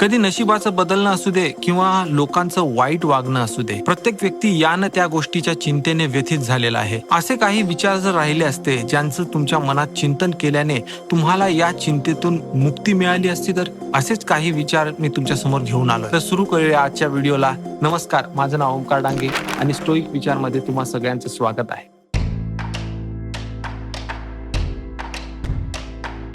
कधी नशिबाचं बदलणं असू दे किंवा लोकांचं वाईट वागणं असू दे प्रत्येक व्यक्ती यानं त्या गोष्टीच्या चिंतेने व्यथित झालेला आहे. असे काही विचार जर राहिले असते ज्यांचं तुमच्या मनात चिंतन केल्याने तुम्हाला या चिंतेतून मुक्ती मिळाली असती तर? असेच काही विचार मी तुमच्यासमोर घेऊन आलो तर सुरू करूया आजच्या व्हिडिओला. नमस्कार माझं नाव ओंकार डांगे आणि स्टोईक विचारमध्ये तुम्हा सगळ्यांचं स्वागत आहे.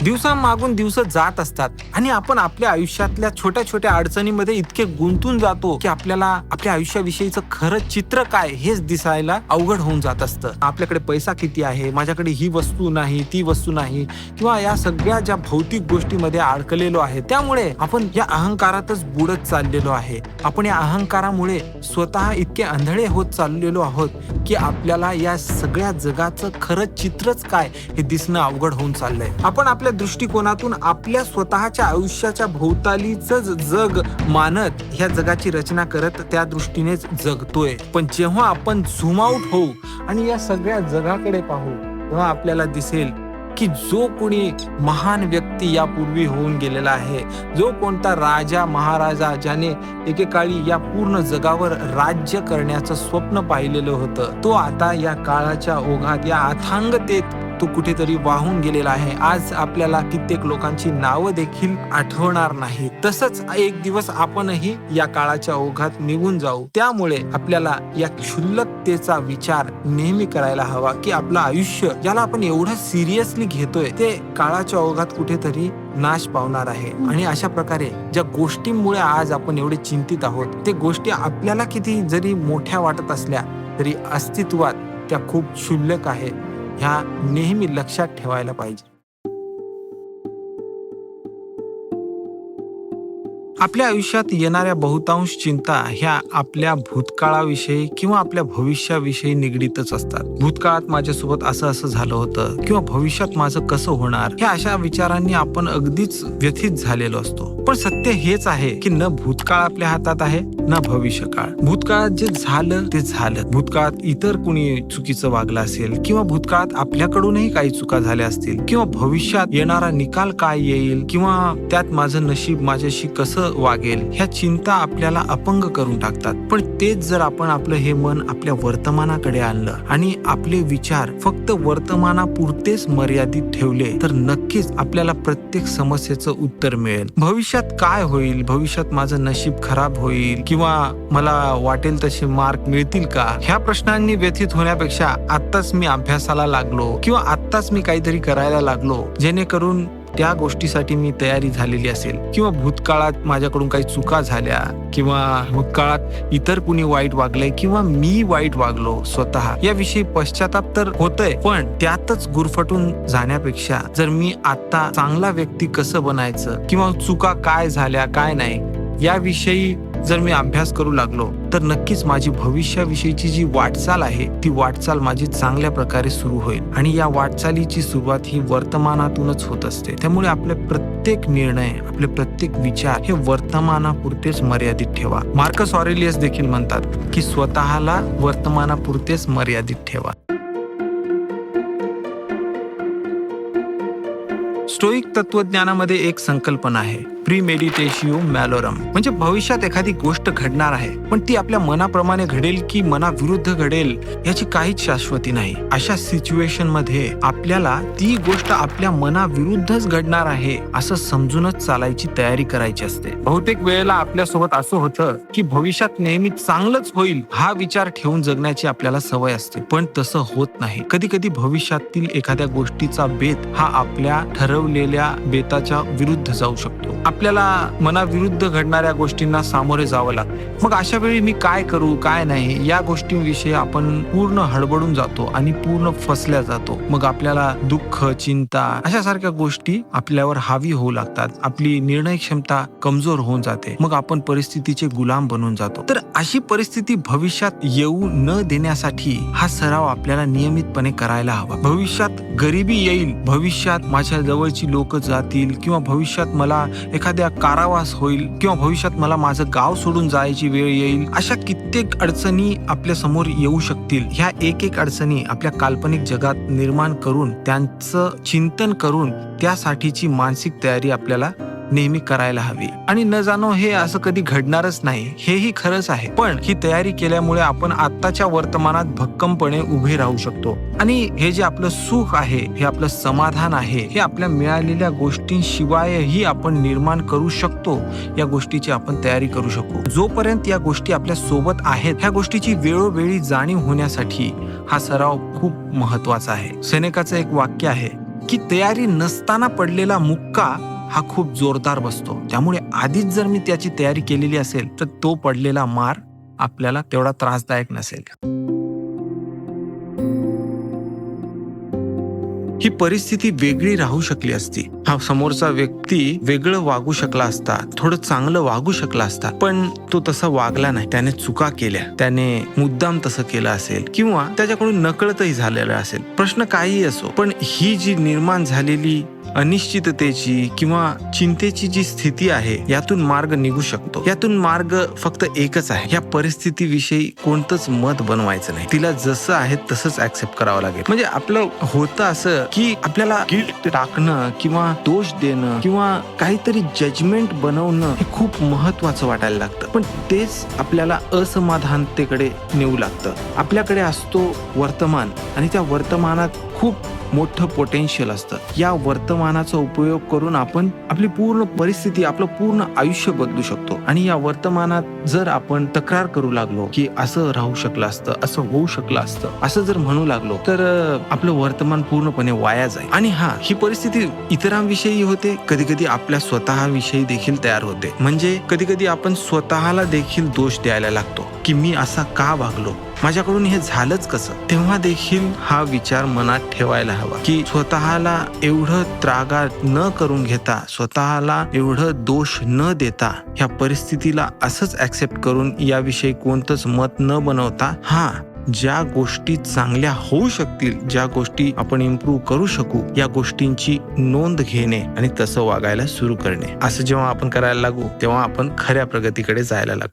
दिवसामागून दिवस जात असतात. आणि आपण आपल्या आयुष्यातल्या छोट्या छोट्या अडचणीमध्ये इतके गुंतून जातो की आपल्याला आपल्या आयुष्याविषयीचं खरं चित्र काय हेच दिसायला अवघड होऊन जात असतं. आपल्याकडे पैसा किती आहे? माझ्याकडे ही वस्तू नाही ती वस्तू नाही. किंवा या सगळ्या ज्या भौतिक गोष्टीमध्ये अडकलेलो आहे त्यामुळे आपण या अहंकारातच बुडत चाललेलो आहे. आपण या अहंकारामुळे स्वतः इतके आंधळे होत चाललेलो आहोत की आपल्याला या सगळ्या जगाचं खरं चित्रच काय हे दिसणं अवघड होऊन चाललंय. आपण आपल्या दृष्टिकोनातून आपल्या स्वतःच्या आयुष्याच्या भोवतालीच जग मानत ह्या जगाची रचना करत त्या दृष्टीनेच जगतोय. पण जेव्हा आपण झूम आउट होऊ आणि या सगळ्या जगाकडे पाहू तेव्हा आपल्याला दिसेल की जो कोणी महान व्यक्ती यापूर्वी होऊन गेलेला आहे जो कोणता राजा महाराजा ज्याने एकेकाळी या पूर्ण जगावर राज्य करण्याचं स्वप्न पाहिलेलं होतं तो आता या काळाच्या ओघात या अथांगतेत तो कुठेतरी वाहून गेलेला आहे. आज आपल्याला कित्येक लोकांची नावं देखील आठवणार नाही तसंच एक दिवस आपणही या काळाच्या ओघात निघून जाऊ. त्यामुळे आपल्याला या क्षुल्लकतेचा विचार नेहमी करायला हवा की आपलं आयुष्य ज्याला आपण एवढं सिरियसली घेतोय ते काळाच्या ओघात कुठेतरी नाश पावणार आहे. आणि अशा प्रकारे ज्या गोष्टींमुळे आज आपण एवढे चिंतित आहोत ते गोष्टी आपल्याला किती जरी मोठ्या वाटत असल्या तरी अस्तित्वात त्या खूप क्षुल्लक आहे. ह्या नेहमी लक्षात ठेवायला पाहिजे. आपल्या आयुष्यात येणाऱ्या बहुतांश चिंता ह्या आपल्या भूतकाळाविषयी किंवा आपल्या भविष्याविषयी निगडीतच असतात. भूतकाळात माझ्यासोबत असं असं झालं होतं किंवा भविष्यात माझं कसं होणार हे अशा विचारांनी आपण अगदीच व्यथित झालेलो असतो. पण सत्य हेच आहे की न भूतकाळ आपल्या हातात आहे न भविष्यकाळ. भूतकाळात जे झालं ते झालं. भूतकाळात इतर कुणी चुकीचं वागलं असेल किंवा भूतकाळात आपल्याकडूनही काही चुका झाल्या असतील किंवा भविष्यात येणारा निकाल काय येईल किंवा त्यात माझं नशीब माझ्याशी कसं वागेल ह्या चिंता आपल्याला अपंग करून टाकतात. पण तेच जर आपण आपलं हे मन आपल्या वर्तमानाकडे आणलं आणि आपले विचार फक्त वर्तमानापुरतेच मर्यादित ठेवले तर नक्कीच आपल्याला प्रत्येक समस्येचं उत्तर मिळेल. भविष्यात काय होईल? भविष्यात माझं नशीब खराब होईल? किंवा मला वाटेल तसे मार्क मिळतील का? ह्या प्रश्नांनी व्यथित होण्यापेक्षा आत्ताच मी अभ्यासाला लागलो किंवा आत्ताच मी काहीतरी करायला लागलो जेणेकरून त्या गोष्टीसाठी मी तयारी झालेली असेल. किंवा भूतकाळात माझ्याकडून काही चुका झाल्या किंवा भूतकाळात इतर कुणी वाईट वागलंय किंवा मी वाईट वागलो स्वतः याविषयी पश्चाताप तर होतय पण त्यातच गुरफटून जाण्यापेक्षा जर मी आता चांगला व्यक्ती कसं बनायचं किंवा चुका काय झाल्या काय नाही याविषयी जर मी अभ्यास करू लागलो तर नक्कीच माझी भविष्याविषयीची जी वाटचाल आहे ती वाटचाल माझी चांगल्या प्रकारे सुरू होईल. आणि या वाटचालीची सुरुवात ही वर्तमानातूनच होत असते. त्यामुळे आपले प्रत्येक निर्णय आपले प्रत्येक विचार हे वर्तमानापुरतेच मर्यादित ठेवा. मार्कस ऑरेलियस देखील म्हणतात की स्वतःला वर्तमानापुरतेच मर्यादित ठेवा. स्टोईक तत्वज्ञानामध्ये एक संकल्पना आहे. प्री मेडिटेशिओ मॅलोरम म्हणजे भविष्यात एखादी गोष्ट घडणार आहे पण ती आपल्या मनाप्रमाणे घडेल की मनाविरुद्ध घडेल याची काहीच शाश्वती नाही. अशा सिच्युएशनमध्ये आपल्याला ती गोष्ट आपल्या मनाविरुद्धच घडणार आहे असं समजूनच चालायची तयारी करायची असते. बहुतेक वेळेला आपल्यासोबत असं होतं की भविष्यात नेहमी चांगलंच होईल हा विचार ठेवून जगण्याची आपल्याला सवय असते. पण तसं होत नाही. कधी कधी भविष्यातील एखाद्या गोष्टीचा बेत हा आपल्या ठरवलेल्या बेताच्या विरुद्ध जाऊ शकतो. आपल्याला मनाविरुद्ध घडणाऱ्या गोष्टींना सामोरे जावं लागतं. मग अशा वेळी मी काय करू काय नाही या गोष्टींविषयी आपण पूर्ण हडबडून जातो आणि पूर्ण फसल्या जातो. मग आपल्याला दुःख चिंता अशा सारख्या गोष्टी आपल्यावर हावी होऊ लागतात. आपली निर्णय क्षमता कमजोर होऊन जाते. मग आपण परिस्थितीचे गुलाम बनून जातो. तर अशी परिस्थिती भविष्यात येऊ न देण्यासाठी हा सराव आपल्याला नियमितपणे करायला हवा. भविष्यात गरिबी येईल. भविष्यात माझ्या जवळची लोक जातील किंवा भविष्यात मला एखाद्या कारावास होईल किंवा भविष्यात मला माझं गाव सोडून जायची वेळ येईल अशा कित्येक अडचणी आपल्यासमोर येऊ शकतील. ह्या एक एक अडचणी आपल्या काल्पनिक जगात निर्माण करून त्यांचं चिंतन करून त्यासाठीची मानसिक तयारी आपल्याला नेहमी करायला हवी. आणि न जाणो हे असं कधी घडणारच नाही हेही खरंच आहे. पण ही तयारी केल्यामुळे आपण आत्ताच्या वर्तमानात भक्कमपणे उभे राहू शकतो. आणि हे जे आपलं सुख आहे हे आपलं समाधान आहे हे आपल्या मिळालेल्या गोष्टींशिवायही आपण निर्माण करू शकतो या गोष्टीची आपण तयारी करू शकतो जोपर्यंत या गोष्टी आपल्यासोबत आहेत ह्या गोष्टीची वेळोवेळी जाणीव होण्यासाठी हा सराव खूप महत्त्वाचा आहे. सेनेकाचं एक वाक्य आहे की तयारी नसताना पडलेला मुक्का हा खूप जोरदार बसतो. त्यामुळे आधीच जर मी त्याची तयारी केलेली असेल तर तो पडलेला मार आपल्याला तेवढा त्रासदायक नसेल. ही परिस्थिती वेगळी राहू शकली असती. हा समोरचा व्यक्ती वेगळं वागू शकला असता थोडं चांगलं वागू शकला असता पण तो तसा वागला नाही. त्याने चुका केल्या. त्याने मुद्दाम तसं केलं असेल किंवा त्याच्याकडून नकळतही झालेलं असेल. प्रश्न काहीही असो पण ही जी निर्माण झालेली अनिश्चिततेची किंवा चिंतेची जी स्थिती आहे यातून मार्ग निघू शकतो. यातून मार्ग फक्त एकच आहे. या परिस्थितीविषयी कोणतंच मत बनवायचं नाही. तिला जसं आहे तसंच ऍक्सेप्ट करावं लागेल. म्हणजे आपलं होतं असं की आपल्याला गिल्ट टाकणं किंवा दोष देणं किंवा काहीतरी जजमेंट बनवणं हे खूप महत्वाचं वाटायला लागतं. पण तेच आपल्याला असमाधानतेकडे नेऊ लागतं. आपल्याकडे असतो वर्तमान आणि त्या वर्तमानात खूप मोठं पोटेन्शियल असतं. या वर्तमानाचा उपयोग करून आपण आपली पूर्ण परिस्थिती आपलं पूर्ण आयुष्य बदलू शकतो. आणि या वर्तमानात जर आपण तक्रार करू लागलो की असं राहू शकलं असतं असं होऊ शकलं असतं असं जर म्हणू लागलो तर आपलं वर्तमान पूर्णपणे वाया जाईल. आणि हा ही परिस्थिती इतरांविषयी होते. कधी कधी आपल्या स्वतःविषयी देखील तयार होते. म्हणजे कधी कधी आपण स्वतःला देखील दोष द्यायला लागतो. की मी असा का वागलो? माझ्याकडून हे झालंच कसं? तेव्हा देखील हा विचार मनात ठेवायला हवा की स्वतःला एवढं त्रागा न करून घेता स्वतःला एवढं दोष न देता ह्या परिस्थितीला असंच ऍक्सेप्ट करून याविषयी कोणतंच मत न बनवता हा ज्या गोष्टी चांगल्या होऊ शकतील ज्या गोष्टी आपण इम्प्रूव्ह करू शकू या गोष्टींची नोंद घेणे आणि तसं वागायला सुरू करणे. असं जेव्हा आपण करायला लागू तेव्हा आपण खऱ्या प्रगतीकडे जायला लागू.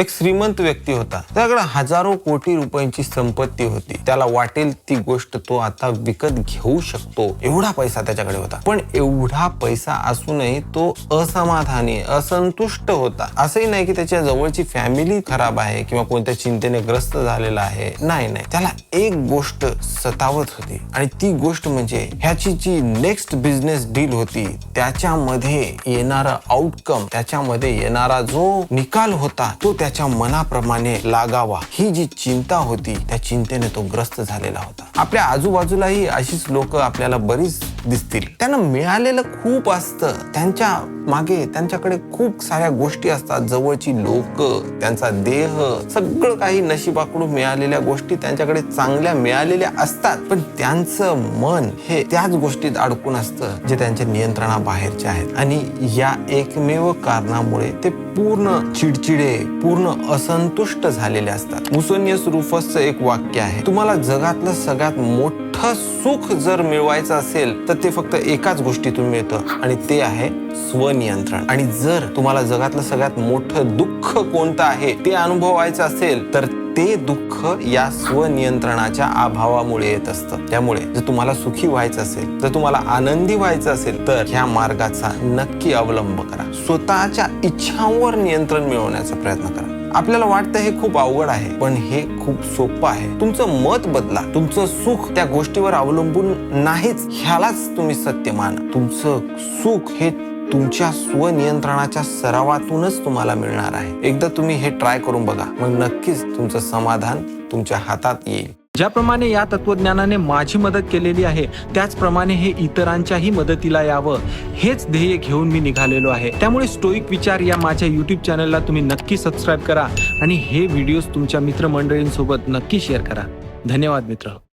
एक श्रीमंत व्यक्ती होता. त्याकडे हजारो कोटी रुपयांची संपत्ती होती. त्याला वाटेल ती गोष्ट तो आता विकत घेऊ शकतो. एवढा पैसा त्याच्याकडे होता. पण एवढा पैसा असूनही तो असमाधानी असंतुष्ट होता. असंही नाही की त्याच्या जवळची फॅमिली खराब आहे किंवा कोणत्या चिंतेने ग्रस्त झालेला आहे. नाही नाही. त्याला एक गोष्ट सतावत होती. आणि ती गोष्ट म्हणजे ह्याची जी नेक्स्ट बिझनेस डील होती त्याच्यामध्ये येणारा आउटकम त्याच्यामध्ये येणारा जो निकाल होता तो त्याच्या मनाप्रमाणे लागावा ही जी चिंता होती त्या चिंतेने तो ग्रस्त झालेला होता. आपल्या आजूबाजूलाही अशीच लोक आपल्याला बरीच दिसतील. त्यांना मिळालेलं खूप असतं. त्यांच्या मागे त्यांच्याकडे खूप साऱ्या गोष्टी असतात. जवळची लोक त्यांचा देह सगळं काही नशिबाकडून मिळालेल्या गोष्टी त्यांच्याकडे चांगल्या मिळालेल्या असतात. पण त्यांचं मन हे त्याच गोष्टीत अडकून असतं जे त्यांच्या नियंत्रणाबाहेरचे आहेत. आणि या एकमेव कारणामुळे ते पूर्ण चिडचिडे पूर्ण असंतुष्ट झालेले असतात. मुसोनियस रुफसचं एक वाक्य आहे. तुम्हाला जगातलं सगळ्यात मोठं मोठं सुख जर मिळवायचं असेल तर ते फक्त एकाच गोष्टीतून मिळतं आणि ते आहे स्वनियंत्रण. आणि जर तुम्हाला जगातलं सगळ्यात मोठं दुःख कोणतं आहे ते अनुभवायचं असेल तर ते दुःख या स्वनियंत्रणाच्या अभावामुळे येत असतं. त्यामुळे जर तुम्हाला सुखी व्हायचं असेल जर तुम्हाला आनंदी व्हायचं असेल तर ह्या मार्गाचा नक्की अवलंब करा. स्वतःच्या इच्छांवर नियंत्रण मिळवण्याचा प्रयत्न करा. आपल्याला वाटतं हे खूप अवघड आहे पण हे खूप सोपं आहे. तुमचं मत बदला. तुमचं सुख त्या गोष्टीवर अवलंबून नाहीच. ह्यालाच तुम्ही सत्य माना. तुमचं सुख हे तुमच्या स्वनियंत्रणाच्या सरावातूनच तुम्हाला मिळणार आहे. एकदा तुम्ही हे ट्राय करून बघा. मग नक्कीच तुमचं समाधान तुमच्या हातात येईल. ज्याप्रमाणे या तत्वज्ञानाने माझी मदत केलेली आहे त्याचप्रमाणे हे इतरांच्याही मदतीला यावं. हेच ध्येय घेऊन मी निघालेलो आहे. त्यामुळे स्टोईक विचार या माझ्या युट्यूब चॅनलला तुम्ही नक्की सबस्क्राईब करा आणि हे व्हिडिओज तुमच्या मित्रमंडळींसोबत नक्की शेअर करा. धन्यवाद मित्र.